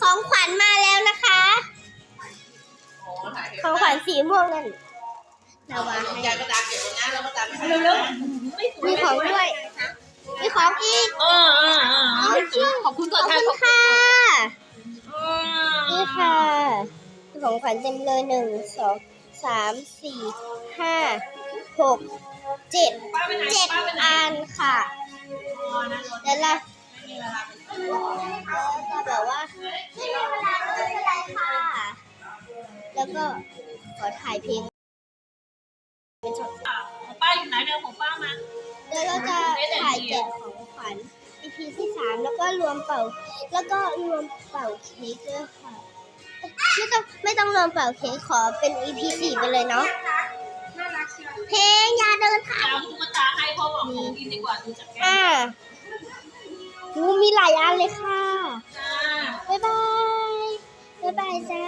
ของขวัญมาแล้วนะคะ ของขวัญสีม่วงนั่นนาวาให้ยายก็ตามเก็บนะแล้วก็ตามเร็วมีของด้วย มีของอีกๆเออเออเออขอบคุณขก่ออนบค่ะคุณค่ะขอบนี่ค่ะมีของขวัญเต็มเลยหนึ่งสองสามสี่ห้าหกเจ็ดเจ็ดอันค่ะเดี๋ยวเรา จะแบบว่าไม่มีเวลาไม่เป็นไรค่ะ แล้วก็ขอถ่ายเพลงเป็นช็อตของป้าอยู่ไหนเดี๋ยวของป้ามาเดี๋ยวเราจะถ่ายแกะของขวัญ EP ที่สามแล้วก็รวมเป่า แล้วก็รวมเป่าเค้กด้วยค่ะ ไม่ต้องไม่ต้องรวมเป่าเค้กขอเป็น EP สี่ไปเลยเนาะเพลงอย่าเดินผ่านเอาตุ๊กตาให้พ่อบอกของกินดีกว่าดูจากแก้อ่าหู มีหลายอันเลยค่ะจ้าบ๊ายบาย บ๊ายบายจ้า